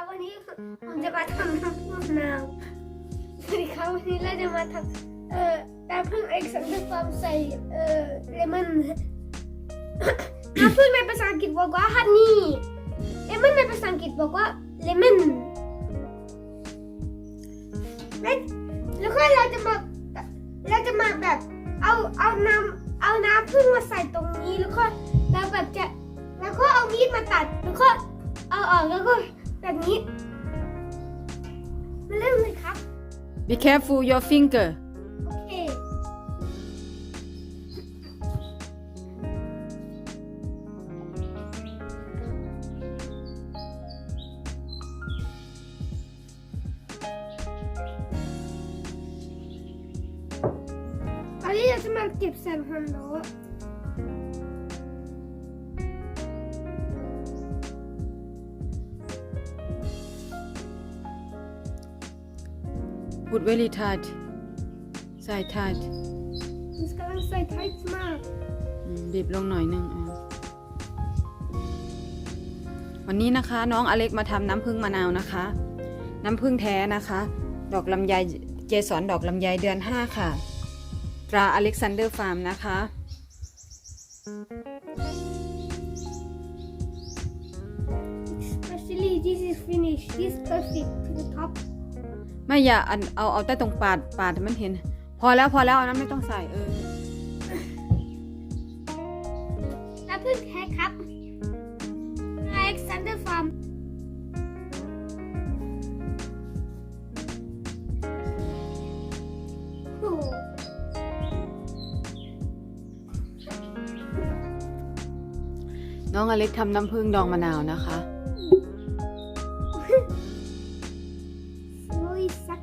ครับวันนี้ผมจะมาทำน้ำมะนาวสวัสดีครับวันนี้เราจะมาทำเอ่อน้ำผึ้งเอ็กซ์ซันเดอร์ฟาร์มใส่เอ่อเลมอนน้ำผึ้งในภาษาอังกฤษบอกว่าฮันนี่เลมอนในภาษาอังกฤษบอกว่าเลมอนแล้วก็เราจะมาเราจะมาแบบเอาเอาน้ำเอาน้ำผึ้งมาใส่ตรงนี้แล้วก็เราแบบจะแล้วก็เอามีดมาตัดแล้วก็เอาออก แล้วก็แบบนี้มาเริ่มเลยครับ Be careful your finger โอเคตอนนี้เราจะมาเก็บแซมฮันโด พูด very tight ใส่ tight มันกำลังใส่ไทท์มากอืมบีบลงหน่อยหนึงอะวันนี้นะคะ น้องอเล็กมาทำน้ำผึ้งมะนาวนะคะ น้ำผึ้งแท้นะคะ ดอกลำไยเกสรดอกลำไยเดือน 5 ค่ะ ตราอเล็กซานเดอร์ฟาร์มนะคะ especially this is finished this perfect to the top ไม่อย่าอันเอาเอาแต่ตรงปาดปาดให้มันเห็น พอแล้วพอแล้วอันนั้นไม่ต้องใส่เออน้ำผึ้งแท้ครับ Alexander Farm โอ้โหน้องอเล็กทำน้ำผึ้งดองมะนาวนะคะ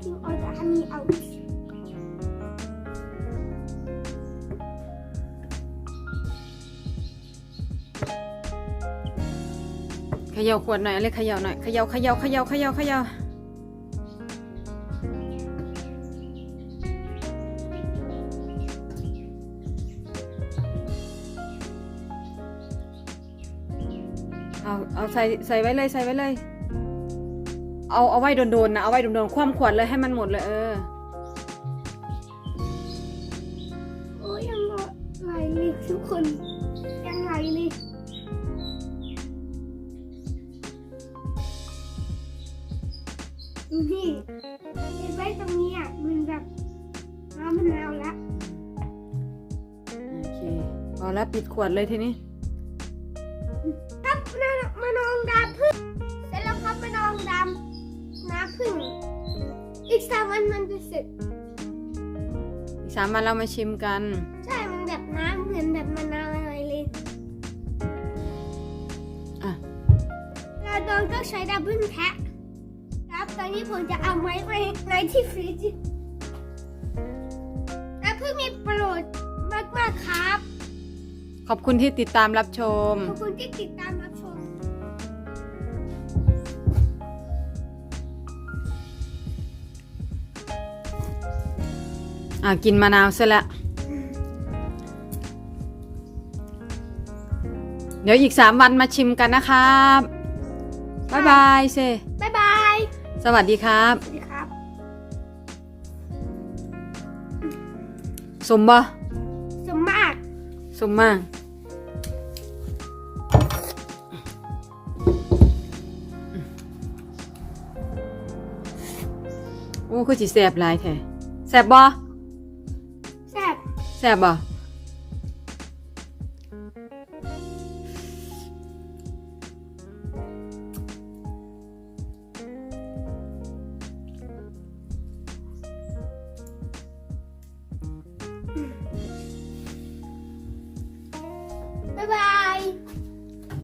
slowly sucking all the honey out เขย่าขวดหน่อยอเล็กเขย่าหน่อยเขย่าเขย่าเขย่าเขย่าเขย่าเอาเอาใส่ใส่ไว้เลยใส่ไว้เลย เอาเอาไว้โดนๆนะเอาไว้โดนๆคว่ำขวดเลยให้มันหมดเลยเออโอ้ยยังไหลเลยทุกคนยังไหลเลยดูนี่เห็นไว้ตรงนี้อะมันแบบน้ำมะนาวแล้วโอเคพอแล้วปิดขวดเลยทีนี้ครับมามานองดำพึ่งเสร็จแล้วครับมานองดำ น้ำพึ่งอีกสามวันมันจะเสร็จอีกสามวันเรามาชิมกัน ใช่ มันแบบน้ำเหมือนแบบมะนาวอะไรเลยอะเราดองก็ใช้ดับเบิลแท็กครับตอนนี้ผมจะเอาไว้ไว้ในที่ฟรีซน้ำพึ่งมีประโยชน์มากๆครับ ขอบคุณที่ติดตามรับชม ขอบคุณที่ติดตามรับ อะกินมะนาวเสร็จแล้วเดี๋ยวอีกสามวันมาชิมกันนะครับบ๊ายบายเซบ๊ายบาย สวัสดีครับ สวัสดีครับ สมบ่สมมาก สมมาก โอ้คือจิแสบหลายแท้แสบบ่ แซ่บแสบบ่